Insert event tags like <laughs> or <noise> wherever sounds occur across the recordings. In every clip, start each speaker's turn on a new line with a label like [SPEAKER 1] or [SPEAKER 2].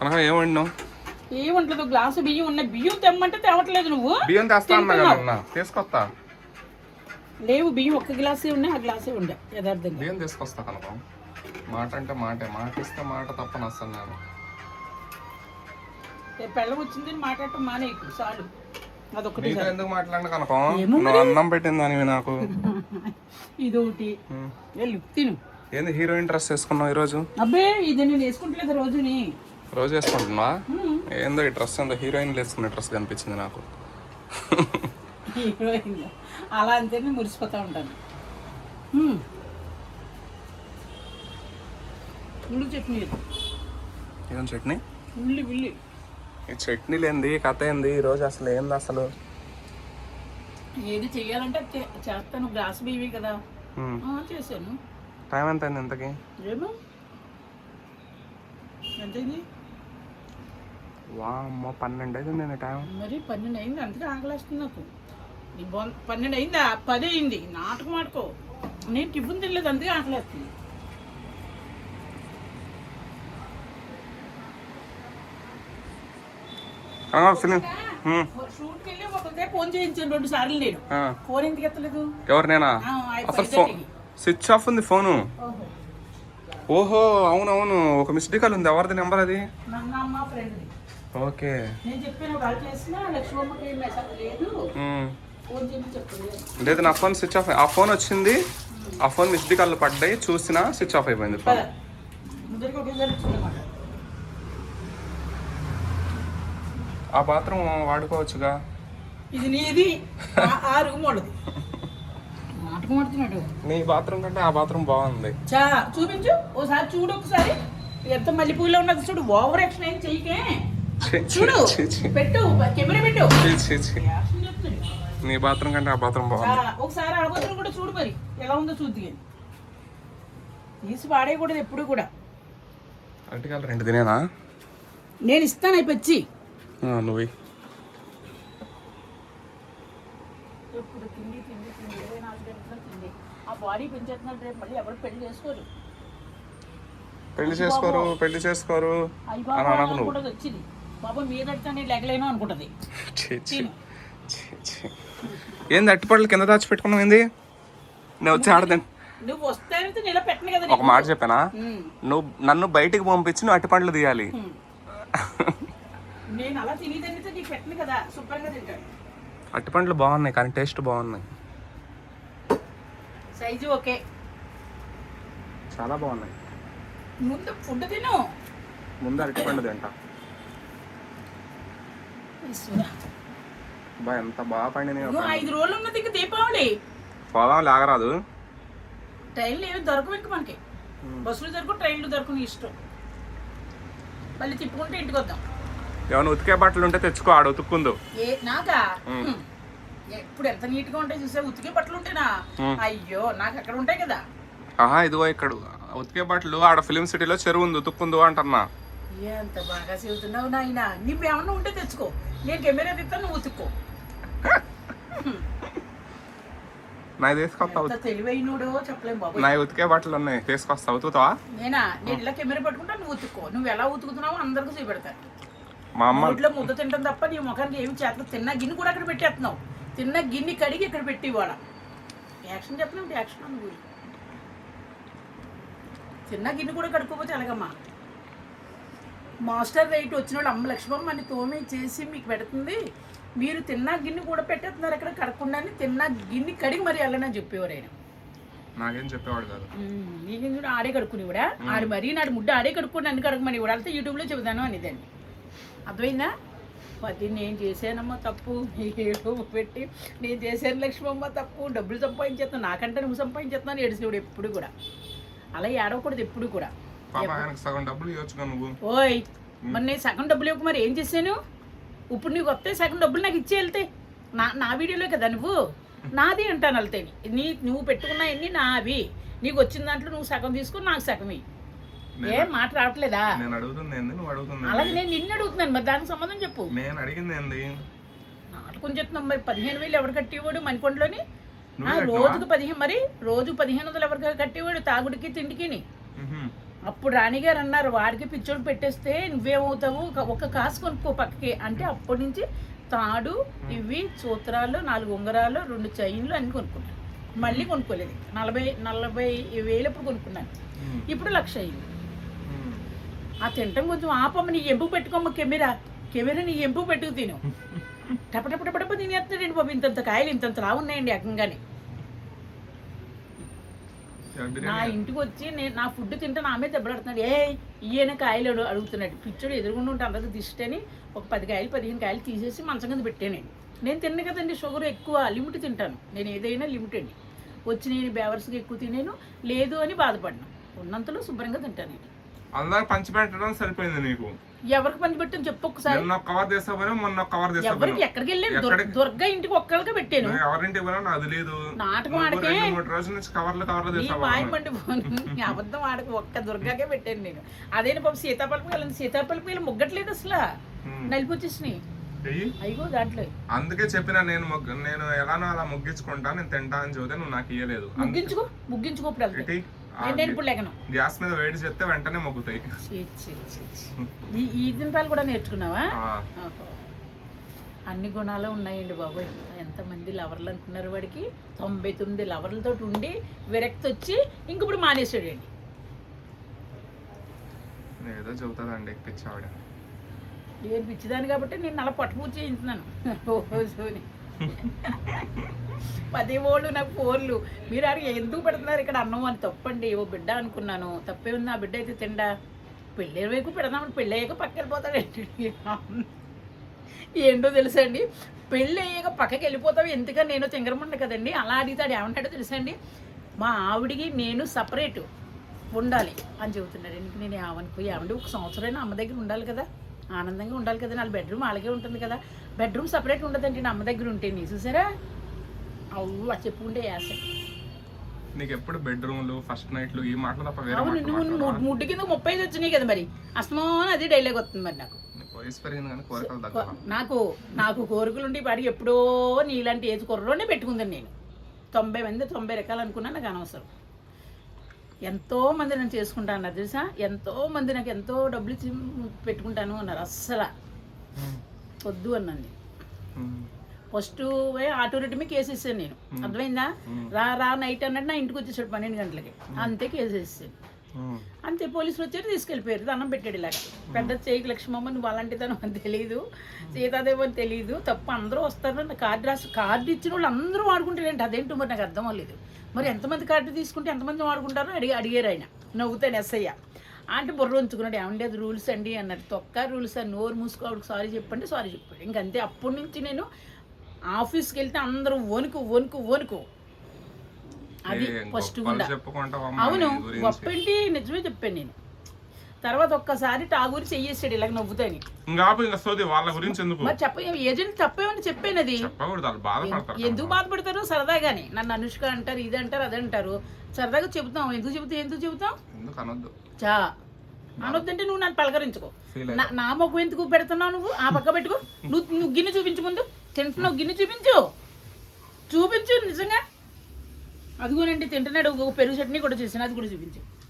[SPEAKER 1] కనుక ఏం వండినావు?
[SPEAKER 2] ఏముంటలేదు గ్లాసు బియ్యం ఉన్నాయి. బియ్యం తెమ్మంటే తేవట్లేదు నువ్వు.
[SPEAKER 1] బియ్యం తెస్తా అన్నా కదా
[SPEAKER 2] తింటున్నావు.
[SPEAKER 1] అన్న. తీసుకొస్తా.
[SPEAKER 2] లేవు బియ్యం ఒక్క గ్లాసే ఉన్నాయి ఆ గ్లాసే ఉండే యథార్థంగా.
[SPEAKER 1] బియ్యం తీసుకొస్తా కనుక మాట అంటే మాటే. మాట ఇస్తే మాట తప్పని అసలు నేను.
[SPEAKER 2] రేపు పెళ్ళం వచ్చిందని మాట్లాడటం మానేకు చాలు. అదొకటి
[SPEAKER 1] నీతో. ఎందుకు మాట్లాడిన కనుక?
[SPEAKER 2] ఏమో
[SPEAKER 1] నువ్వు అన్నం పెట్టింది దానివి నాకు. <laughs>
[SPEAKER 2] ఇదొకటి.
[SPEAKER 1] ఉమ్.
[SPEAKER 2] వెళ్ళు తిను.
[SPEAKER 1] ఏంది హీరోయిన్ డ్రెస్ వేసుకున్నావు ఈరోజు?
[SPEAKER 2] అబ్బే ఇది నేను వేసుకుంటలేదు రోజుని.
[SPEAKER 1] రోజు వేసుకుంటున్నావా
[SPEAKER 2] ఉమ్.
[SPEAKER 1] ఏందో ఈ డ్రెస్ ఏందో హీరోయిన్ వేసుకునే డ్రెస్ కనిపించింది నాకు.
[SPEAKER 2] హీరోయిన్ అలా అంతేనే మురిసిపోతూ ఉంటాను. ఉల్లి చట్నీ.
[SPEAKER 1] ఏం చట్నీ?
[SPEAKER 2] ఉల్లి ఉల్లి
[SPEAKER 1] ఈ చట్నీ లేనిది కథ ఏంది? ఈ రోజు అసలు ఏంది అసలు?
[SPEAKER 2] ఏది చెయ్యాలంటే చేస్తాను. గ్లాస్ బియ్యవి కదా. చేశాను.
[SPEAKER 1] టైం ఎంత అయింది ఇంతకి?
[SPEAKER 2] ఏమో? ఎంతైంది
[SPEAKER 1] వామ్మో పన్నెండు నేను టైం
[SPEAKER 2] మరి పన్నెండు అయింది అందుకే ఆకలేస్తుంది నాకు. నీ పన్నెండు అయిందా? పది అయింది. నాటకం ఆడుకో నేను టిఫిన్ తినలేదు అందుకే ఆకలేస్తుంది ఫోన్ చేయించాను రెండు సార్లు నేను. ఫోన్ ఎందుకు ఎత్తలేదు?
[SPEAKER 1] ఎవరు నేనా? అసలు ఫోన్. స్విచ్ ఆఫ్ ఉంది ఫోను.
[SPEAKER 2] ఓహో.
[SPEAKER 1] అవునవును. ఒక మిస్డ్ కాల్ ఉంది. ఎవరిది నెంబర్ అది? ఓకే.
[SPEAKER 2] నేను చెప్పాను కాల్ చేసిన లక్ష్మమ్మకి మెసేజ్ లేదు. ఫోన్ చెప్పలేదు.
[SPEAKER 1] లేదు నా ఫోన్ స్విచ్ ఆఫ్ ఆ ఫోన్ వచ్చింది. ఆ ఫోన్ మిస్డ్ కాల్ పడ్డాయి. చూసినా స్విచ్ ఆఫ్ అయిపోయింది ఫోన్ ఆ బాత్రూమ్ వాడుకోవచ్చుగా?
[SPEAKER 2] ఇది నీది ఆ- రూమ్ వాళ్ళది. ఆడుతున్నాడు.
[SPEAKER 1] నీ బాత్రూమ్ కంటే ఆ బాత్రూమ్ బాగుంది.
[SPEAKER 2] చా చూపించు. ఓసారి చూడు ఒకసారి. ఎంత మల్లెపూలో ఉన్నది చూడు. ఓవర్ యాక్షన్ ఏం చెయ్యకే. చూడు. పెట్టు కెమెరా పెట్టు.
[SPEAKER 1] నీ బాత్రూమ్ కంటే ఆ బాత్రూమ్ బాగుంది.
[SPEAKER 2] ఒకసారి ఆ బదులు కూడా చూడు మరి ఎలా ఉందో చూద్ది తీసి పాడేయకూడదు ఎప్పుడు కూడా.
[SPEAKER 1] అరటికాయలు రెండు తినేనా?
[SPEAKER 2] నేను ఇస్తాను అవి పచ్చి.
[SPEAKER 1] నువ్వు. ఇయ్యి.
[SPEAKER 2] ఎప్పుడు తిండి తిండి తిండి ఇరవై నాలుగు గంటలు తిండి. ఆ బాడీ పెంచేస్తున్నాడు రేపు మళ్ళీ ఎవరు పెళ్ళి చేసుకోరు.
[SPEAKER 1] పెళ్ళి చేసుకోరు పెళ్ళి చేసుకోరు. అని అనకు నువ్వు.
[SPEAKER 2] బాబా మీద అడితే నేను లెగలేను అనుకుంటది.
[SPEAKER 1] ఛీ, ఛీ,
[SPEAKER 2] తిను.
[SPEAKER 1] ఛీ, ఛీ. ఏంది కింద నేను వచ్చి ఆడదాను
[SPEAKER 2] నువ్వు వస్తానంటే కదా
[SPEAKER 1] ఒక. మాట చెప్పానా? నువ్వు నన్ను బయటికి పంపించి నువ్వు అట్టిపండ్లు తీయాలి.
[SPEAKER 2] నేను అలా తిని తినితే నీకు పెట్టను కదా శుభ్రంగా తింటాడు.
[SPEAKER 1] అట్టిపండ్లు బాగున్నాయి కానీ టేస్ట్ బాగున్నాయి.
[SPEAKER 2] Size okay.
[SPEAKER 1] చాలా బాగున్నాయి.
[SPEAKER 2] ముందు ఫుడ్ తిను.
[SPEAKER 1] ముందు అరటిపండు తింటా. ఎంత బాగా పండినాయి
[SPEAKER 2] ఐదు రోజులు ఉన్నది ఇంక దీపావళి.
[SPEAKER 1] పోదాం లాగరాదు?
[SPEAKER 2] ట్రైన్లు ఏమి దొరకవు ఇంక మనకి. బస్సులు దొరకు ట్రైన్లు దొరకు నీ ఇష్టం. మళ్ళీ తిప్పుకుంటే ఇంటికి వద్దాం.
[SPEAKER 1] ఏమైనా ఉతికే బట్టలు ఉంటే తెచ్చుకో ఆడ ఉతుక్కుందు.
[SPEAKER 2] ఏ నాకా. ఎప్పుడు ఎంత నీట్గా ఉంటాయి చూసా ఉతికే బట్టలు ఉంటాయినా
[SPEAKER 1] ఉమ్.
[SPEAKER 2] అయ్యో నాకు అక్కడ ఉంటాయి కదా.
[SPEAKER 1] ఆహా ఇదిగో ఇక్కడ ఉతికే బట్టలు ఆడ ఫిలిం సిటీలో చెరువు ఉంది ఉతుక్కుందు అంటున్నా.
[SPEAKER 2] ఎంత బాగా చదువుతున్నావు నాయన? నీకు ఏమన్నా ఉంటే తెచ్చుకో. నేను కెమెరా తిస్తాను నువ్వు ఉతుక్కో. <laughs>
[SPEAKER 1] నా తీసుకొస్తా
[SPEAKER 2] ఎంత తెలివైనడో చెప్పలేం బాబు
[SPEAKER 1] నా ఉతికే బట్టలు ఉన్నాయి. తీసుకొస్తా ఉతుకుతావా?
[SPEAKER 2] నేనా? నేను ఇలా కెమెరా పట్టుకుంటా నువ్వు ఉతుక్కో. నువ్వు ఎలా ఉతుకుతున్నావో అందరికీ చూపెడతా.
[SPEAKER 1] మా అమ్మ
[SPEAKER 2] నోట్లో ముద్ద తింటాం తప్ప నీ ముఖానికి ఏమి చేత తిన్న గిన్నె కూడా అక్కడ పెట్టేస్తున్నావు. తిన్న గిన్నె కడిగి ఇక్కడ పెట్టి ఇవాళ. యాక్షన్ చెప్పలేము యాక్షన్ నువ్వు తిన్న గిన్నె కూడా కడుక్కోపోతే ఎలాగమ్మా? మాస్టర్ రైట్ వచ్చిన వాళ్ళు అమ్మ లక్ష్మమ్మ అని తోమి చేసి మీకు పెడుతుంది. మీరు తిన్న గిన్నె కూడా పెట్టేస్తున్నారు అక్కడ కడకుండా తిన్న గిన్నె కడిగి మరి వెళ్ళనని చెప్పేవారు ఆయన.
[SPEAKER 1] నాకేం చెప్పేవాడు కాదు.
[SPEAKER 2] నీకు కూడా ఆడే కడుక్కునేవాడా ఆడు మరీ నాడు ముడ్డ ఆడే కడుక్కుని నన్ను కడుక్కుమని ఇవాడు వెళ్తే యూట్యూబ్లో చెబుతాను అనేదాన్ని. అర్థమైందా? పది నేను చేశానమ్మా తప్పు. పెట్టి నేను చేశాను లక్ష్మమ్మ తప్పు. డబ్బులు సంపాదించేస్తాను నాకంటే నువ్వు సంపాదించేస్తున్నాను ఏడుసినప్పుడు ఎప్పుడు కూడా. అలా ఏడవకూడదు ఎప్పుడు కూడా.
[SPEAKER 1] పాప ఆయనకు సగం డబ్బులు ఇవ్వచ్చుగా నువ్వు.
[SPEAKER 2] ఓయ్ మరి నేను సగం డబ్బులు ఇవ్వక మరి ఏం చేశాను ఇప్పుడు నీకు వస్తే సగం డబ్బులు నాకు ఇచ్చి వెళ్తే. నా నా వీడియోలో కదా నువ్వు? నాది అంటాను వెళ్తే. నీ నువ్వు పెట్టుకున్నాయన్నీ నావి. నీకు వచ్చిన దాంట్లో నువ్వు సగం తీసుకుని నాకు సగం. ఏం మాట రావట్లేదా?
[SPEAKER 1] నేను అడుగుతుంది ఏంది నువ్వు అడుగుతుంది
[SPEAKER 2] అలాగే నేను నిన్ను అడుగుతున్నాను మరి దానికి సంబంధం చెప్పు.
[SPEAKER 1] నేను అడిగింది ఏంది?
[SPEAKER 2] నాటకం చెప్తున్నాం మరి పదిహేను వేలు ఎవరు కట్టేవాడు మణికొండలోని? రోజుకు పదిహేను మరి రోజు పదిహేను వందలు ఎవరికి కట్టేవాడు తాగుడికి తిండికిని. అప్పుడు రాణిగారు అన్నారు వాడికి పిచ్చోడు పెట్టేస్తే నువ్వేమవుతావు? ఒక- కాసు కొనుక్కో పక్కకి. అంటే అప్పటి నుంచి తాడు ఇవి సూత్రాలు నాలుగు ఉంగరాలు రెండు చైన్లు అన్ని కొనుక్కున్నాను. మళ్ళీ కొనుక్కోలేదు. నలభై నలభై వేలు ఇప్పుడు కొనుక్కున్నాను. ఇప్పుడు లక్ష అయింది. ఆ తింటాం కొంచెం ఆపమ్మ నీ ఎంపు పెట్టుకోమ్మ కెమెరా. కెమెరా నీ ఎంపు పెట్టుకు తిను. టప టప టప టప తినేస్తాడండి బాబు. ఇంతంత కాయలు ఇంతంత రా ఉన్నాయండి ఏకంగానే. నా ఇంటికి వచ్చి నేను నా ఫుడ్ తింటే నా మీద దెబ్బలాడుతున్నాడు ఏ ఈయన కాయలు అడు- అడుగుతున్నాడు. పిచ్చోడు ఎదురుగుండా ఉంటే అందరూ దిష్టి అని ఒక పది కాయలు పదిహేను కాయలు తీసేసి మంచం కింద పెట్టాను నేను. తిన్న కదండి షుగర్ ఎక్కువ లిమిట్ తింటాను. నేను ఏదైనా లిమిట్ అండి. వచ్చి నేను బేవర్స్గా ఎక్కువ తినేను లేదు అని బాధపడినా ఉన్నంతలో శుభ్రంగా తింటాను నేను
[SPEAKER 1] అందరికి పంచి పెట్టడం సరిపోయింది నీకు.
[SPEAKER 2] ఎవరికి పని పెట్టని చెప్పు ఒక్కసారి.
[SPEAKER 1] నిన్న కవర్ తీసుకోపోయినా మొన్న కవర్
[SPEAKER 2] ఎవరికి ఎక్కడికి వెళ్ళాను? దుర్గా ఇంటికి ఒక్కళ్ళకే పెట్టాను.
[SPEAKER 1] ఎవరింటికి పోయినా నాకు తెలియదు
[SPEAKER 2] నాటకం
[SPEAKER 1] మూడు రోజుల నుంచి కవర్లు కవర్లు
[SPEAKER 2] నీ
[SPEAKER 1] తీసుకోవాలి
[SPEAKER 2] వాయి మండి పోను. నీ అబద్ధం ఆడకు ఒక్క దుర్గాకే పెట్టాను నేను. అదేనా పాపం సీతాఫలం వెళ్ళింది. సీతాఫలం పిల్లలు ముగ్గట్లేదు అసలు. నలిపి వచ్చేసినాయి
[SPEAKER 1] చెయ్యి.
[SPEAKER 2] అయ్యో దాంట్లో.
[SPEAKER 1] అందుకే చెప్పిన నేను మొగ్గ నేను ఎలానో అలా ముగ్గించుకుంటా నేను తింటా అని చెబితే నువ్వు నాకు ఇయ్యలేదు.
[SPEAKER 2] ముగ్గించుకో ముగ్గించుకో ఇప్పుడు
[SPEAKER 1] గ్యాస్ మీద వేడి చేస్తే వెంటనే మొగ్గుతాయి.
[SPEAKER 2] ఈ దింతాలు కూడా నేర్చుకున్నావా. అన్ని గుణాలు ఉన్నాయండి బాబోయ్. ఎంతమంది లవర్లు అనుకున్నారు వాడికి? తొంభై తొమ్మిది లవర్లతో ఉండి విరక్తి వచ్చి ఇంక ఇప్పుడు మానేసాడండి
[SPEAKER 1] ఏదో చెబుతుందండి పిచ్చావిడ.
[SPEAKER 2] నేను పిచ్చిదాన్ని కాబట్టి నేను అలా పట్టుపూచి చేయించున్నాను. రోజుని <laughs> పది ఓళ్ళు నాకు ఫోన్లు. మీరు అడిగి ఎందుకు పెడుతున్నారు ఇక్కడ అన్నం అని తప్పండి. ఓ బిడ్డ అనుకున్నాను. తప్పే ఉంది. ఆ బిడ్డ అయితే తిండా. పెళ్ళే వైపు పెడదామని పెళ్ళి అయ్యాక పక్కకి వెళ్ళిపోతాడండి <laughs> ఏంటో తెలుసా అండి? పెళ్ళి అయ్యాక పక్కకి వెళ్ళిపోతావు. ఎందుకని నేను తింగరమండి కదండి? అలా అడిగితాడు ఏమంటాడో తెలుసా అండి? మా ఆవిడికి నేను సపరేటు ఉండాలి అని చెబుతున్నాడు. ఎందుకు నేను ఏమనుకో ఏమండి? ఒక సంవత్సరైనా అమ్మ దగ్గర ఉండాలి కదా. ఆనందంగా ఉండాలి కదా. వాళ్ళ బెడ్రూమ్ అలాగే ఉంటుంది కదా. బెడ్రూమ్ సపరేట్ ఉండదండి నా అమ్మ దగ్గర ఉంటే నీ చూసారా? అవ్వ చెప్పుకుంటే యాస.
[SPEAKER 1] నీకు ఎప్పుడు బెడ్రూమ్లు ఫస్ట్ నైట్లు ఈ మాటలు తప్ప వేరే
[SPEAKER 2] అవును నువ్వు ముడ్డు కింద ముప్పై ఐదు వచ్చినాయి కదా మరి. అస్తమానం అదే డైలాగ్ వస్తుంది మరి నాకు.
[SPEAKER 1] నీకు
[SPEAKER 2] నాకు నాకు కోరికలు ఉండి పాడికి ఎప్పుడో నీలాంటి ఏజ్ కుర్రోనే పెట్టుకుందని నేను. తొంభై మంది తొంభై రకాలు అనుకున్నా నాకు అనవసరం. ఎంతో మంది నేను చేసుకుంటాను తెలుసా? ఎంతో మంది నాకు ఎంతో డబ్బులు ఇచ్చి పెట్టుకుంటాను అన్నారు అస్సలు. వద్దు అన్నాను. ఫస్ట్ ఆటో రిటమి కేసు ఇస్తాను నేను. అర్థమైందా? రా రా నైట్ అన్నట్టు నా ఇంటికి వచ్చేసాడు పన్నెండు గంటలకి. అంతే కేసు ఇస్తాను
[SPEAKER 1] ఉమ్.
[SPEAKER 2] అంతే పోలీసులు వచ్చారు తీసుకెళ్ళిపోయారు. దండం పెట్టాడు ఇలాగ. పెద్ద చేయికి లక్ష్మమ్మ నువ్వు అలాంటిదని అని తెలియదు సీతాదేవి అని తెలియదు తప్పు అందరూ వస్తారు. కార్డు రాసి కార్డు ఇచ్చిన వాళ్ళు అందరూ వాడుకుంటారండి అదేంటో మరి నాకు అర్థం అవ్వలేదు. మరి ఎంతమంది కార్డు తీసుకుంటే ఎంతమంది వాడుకుంటారో అడిగి అడిగారు ఆయన. నవ్వుతాను ఎస్ఐ అంటే బుర్ర ఉంచుకున్నాడు. ఏమండి అది రూల్స్ అండి అన్నాడు తొక్క రూల్స్ అని నోరు మూసుకో ఆవిడకి సారీ చెప్పండి సారీ చెప్పాడు. ఇంకంతే అప్పటి నుంచి నేను ఆఫీస్కి వెళ్తే అందరూ వణుకు వణుకు వణుకు. అది ఫస్ట్
[SPEAKER 1] చెప్పుకుంటావమ్మా
[SPEAKER 2] అవును. గొప్పంటి నిజమే చెప్పాను నేను. తర్వాత ఒక్కసారి టాగూరి చెయ్యేసాడు ఇలాగ నవ్వుతాని.
[SPEAKER 1] ఇంకా ఆపు ఇంకా సోది వాళ్ళ గురించి ఎందుకు?
[SPEAKER 2] మరి చెప్ప ఏజెంట్ తప్పేమని చెప్పాను అది
[SPEAKER 1] చెప్పకూడదు వాళ్ళు బాధపడతారు
[SPEAKER 2] ఎందుకు బాధపడతారు? సరదాగానే. నన్ను అనుష్క అంటారు ఇది అంటారు అది అంటారు. సరదాగా చెబుతాం. ఎందుకు చెబుతాం ఎందుకు చెబుతాం?
[SPEAKER 1] ఎందుకు అనొద్దు?
[SPEAKER 2] చా. అనొద్దంటే నువ్వు నన్ను పలకరించుకో. నా- మొక్క ఎందుకు పెడుతున్నావు నువ్వు? ఆ పక్క పెట్టుకో. నువ్వు నువ్వు గిన్నె చూపించు ముందు. తింటున్నావు గిన్నె చూపించు. చూపించు నిజంగా. అదిగోనండి తింటున్నాడు. పెరుగు చట్నీ కూడా చేసాను అది కూడా చూపించు.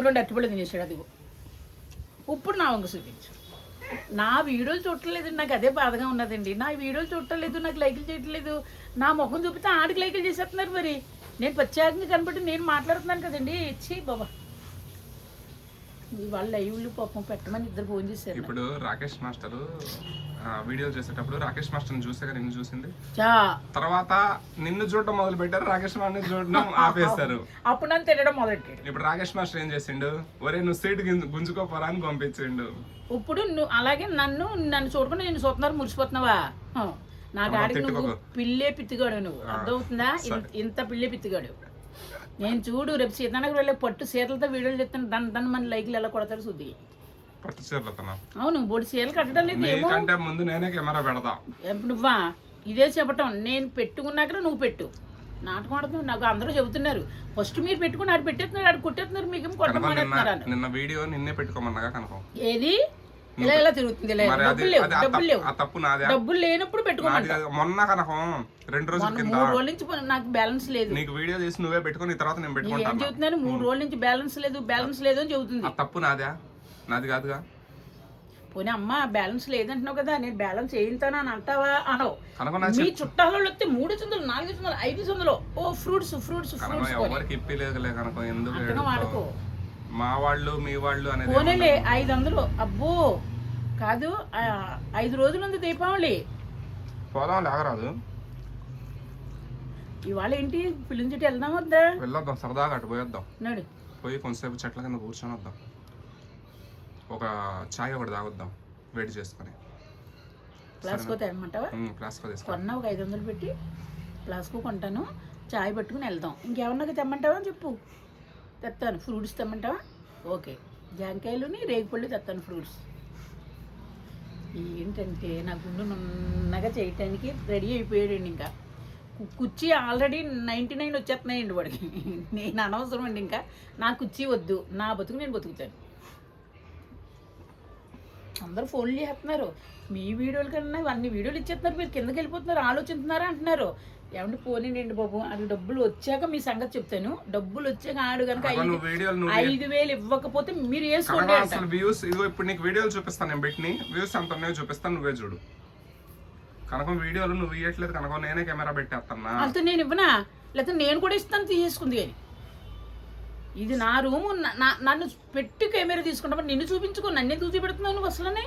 [SPEAKER 2] రెండు అట్టుపళ్ళు తినేసాడు. అదిగో. ఇప్పుడు నా వంక చూపించు. నా వీడియోలు చూడట్లేదు నాకు అదే బాధగా ఉన్నదండి. నా వీడియోలు చూడట్లేదు నాకు లైకులు చేయట్లేదు. నా ముఖం చూపితే ఆడికి లైకులు చేసేస్తున్నారు మరి. నేను ప్రత్యేకంగా కనబట్టి నేను మాట్లాడుతున్నాను కదండి. ఇచ్చి బాబా. వాళ్ళ లైవ్లు పాపం పెట్టమని ఇద్దరు ఫోన్ చేశారు.
[SPEAKER 1] ఇప్పుడు రాకేష్ మాస్టర్ వీడియోలు చేసేటప్పుడు రాకేష్ మాస్టర్ చూసాక నిన్ను చూసింది? తర్వాత నిన్ను చూడటం మొదలు పెట్టారు రాకేష్ మాస్టర్ చూడడం <laughs> ఆపేస్తారు
[SPEAKER 2] అప్పుడు నన్ను తినడం మొదలెట్టాడు
[SPEAKER 1] ఇప్పుడు రాకేష్ మాస్టర్ ఏం చేసిండు? ఒరే నువ్వు సీట్ గుంజుకోపోరా అని పంపించిండు.
[SPEAKER 2] ఇప్పుడు నువ్వు అలాగే నన్ను నన్ను చూడకుండా నేను చూస్తున్నారు మురిసిపోతున్నావా. నా గాడికి నువ్వు. పిల్లే పిత్తిగాడు నువ్వు. అర్థమవుతుందా? ఇంత పిల్లే పిత్తిగాడు. నేను చూడు రేపు సీతానగర్ వెళ్ళే పట్టు సీరలతో వీడియోలు చెప్తాను దాని దాని మన లైకులు ఎలా కొడతారు శుద్ధి
[SPEAKER 1] పట్టు
[SPEAKER 2] అవును బోడి సీరలు కట్టడం లేదు ఏమో.
[SPEAKER 1] నీకంటే ముందు నేనే కెమెరా పెడతా.
[SPEAKER 2] ఎప్పుడు నువ్వా? ఇదే చెప్పటం. నేను పెట్టుకున్నాక నువ్వు పెట్టు. నాటకం ఆడుతున్నావు నాకు అందరూ చెబుతున్నారు. ఫస్ట్ మీరు పెట్టుకుని ఆడు పెట్టేస్తున్నారు ఆడు కొట్టేస్తున్నారు మీకు
[SPEAKER 1] నిన్న నిన్న వీడియో నిన్నే పెట్టుకోమన్నగా కనుక
[SPEAKER 2] ఏది? ఇలా ఇలా తిరుగుతుంది ఇలా ఇలా.
[SPEAKER 1] మరి అది
[SPEAKER 2] డబ్బులు లేవు
[SPEAKER 1] అది ఆ
[SPEAKER 2] డబ్బులు
[SPEAKER 1] తప్పు-
[SPEAKER 2] లేవు.
[SPEAKER 1] ఆ తప్పు నాదే.
[SPEAKER 2] డబ్బులు లేనప్పుడు
[SPEAKER 1] నాది
[SPEAKER 2] పెట్టుకోమంట
[SPEAKER 1] కాదు. మొన్న కనకం రెండు రోజుల కింద.
[SPEAKER 2] మూడు రోజుల నుంచి పో- నాకు బ్యాలెన్స్ లేదు.
[SPEAKER 1] నీకు వీడియో చేసి నువ్వే పెట్టుకుని ఈ తర్వాత నేను
[SPEAKER 2] ఏం
[SPEAKER 1] పెట్టుకుంటాను
[SPEAKER 2] చెబుతున్నాను మూడు రోజుల నుంచి బ్యాలెన్స్ లేదు బ్యాలెన్స్ లేదు అని చెబుతుంది.
[SPEAKER 1] ఆ తప్పు నాదా. నాది కాదుగా.
[SPEAKER 2] పోనీ అమ్మ బ్యాలెన్స్ లేదంటున్నావు కదా నేను బ్యాలెన్స్ వేయింతాను అని అంటావా? అనవు.
[SPEAKER 1] కనకం నా
[SPEAKER 2] మీ చుట్టాలలో వస్తే మూడు వందలు నాలుగు వందలు ఐదు వందలు ఓ ఫ్రూట్స్ ఫ్రూట్స్
[SPEAKER 1] కనకం
[SPEAKER 2] ఫ్రూట్స్
[SPEAKER 1] ఎవరికి ఇప్పిలేదులే కనకం ఎందుకు
[SPEAKER 2] అంతగా
[SPEAKER 1] ఏడుస్తావు?
[SPEAKER 2] వాడుకో.
[SPEAKER 1] మా వాళ్ళు మీ వాళ్ళు అనేది
[SPEAKER 2] పోనీలే ఐదు వందలు అబ్బో! కాదు ఆ, ఐదు రోజులు ఉంది దీపావళి.
[SPEAKER 1] పోదాం లేకరాదు
[SPEAKER 2] ఇవాళ ఏంటి? పిల్లిన చుట్టూ వెళ్దాం వద్దా?
[SPEAKER 1] వెళ్ళొద్దాం సరదాగా అటు పోయొద్దాం.
[SPEAKER 2] నడు.
[SPEAKER 1] పోయి కొంతసేపు చెట్ల కింద కూర్చొని వద్దాం. ఒక చాయ్ ఒకటి తాగొద్దాం వేడి చేసుకొని.
[SPEAKER 2] ప్లాస్కో తెమ్మంటావా?
[SPEAKER 1] ప్లాస్కో తీసుకో
[SPEAKER 2] కొన్నా ఒక ఐదు వందలు పెట్టి ప్లాస్కో కొంటాను చాయ్ పెట్టుకుని వెళ్దాం. ఇంకేమన్నా తెమ్మంటావా చెప్పు. తెస్తాను ఫ్రూట్స్ తెమ్మంటావా? ఓకే. జాంకాయలుని రేగిపళ్ళు తెస్తాను ఫ్రూట్స్. ఏంటంటే నా గుండు నున్నగా చేయటానికి రెడీ అయిపోయాడండి ఇంకా. కుర్చీ ఆల్రెడీ నైంటీ నైన్ వచ్చేస్తున్నాయండి వాడికి. నేను అనవసరం అండి ఇంకా. నా కుర్చీ వద్దు. నా బతుకు నేను బతుకుతాను. అందరూ ఫోన్లు చేస్తున్నారు. మీ వీడియోల కన్నా అన్ని వీడియోలు ఇచ్చేస్తున్నారు. మీరు కిందకి వెళ్ళిపోతున్నారు ఆలోచిస్తున్నారా అంటున్నారు. ఏమంటే పోనీండి బాబు. అది డబ్బులు వచ్చాక మీ సంగతి చెప్తాను. డబ్బులు వచ్చాక ఆడు కనుక ఐదు వేలు ఇవ్వకపోతే మీరు వేసుకోండి
[SPEAKER 1] అసలు వ్యూస్ ఇదిగో ఇప్పుడు నీకు వీడియోలు చూపిస్తాను నేను పెట్టిన వ్యూస్ ఎంత ఉన్నాయో చూపిస్తాను నువ్వే చూడు. కనకం వీడియోలు నువ్వు ఇవ్వట్లేదు కనకం నేనే కెమెరా పెట్టేస్తున్నా
[SPEAKER 2] అంత నేను ఇవ్వనా? లేకపోతే నేను కూడా ఇస్తాను తీసేసుకుంది కానీ ఇది నా రూము నన్ను పెట్టి కెమెరా తీసుకుంటా నిన్ను చూపించుకో నన్ను ఎందుకు చూపెడుతున్నావు నువ్వు అసలనే?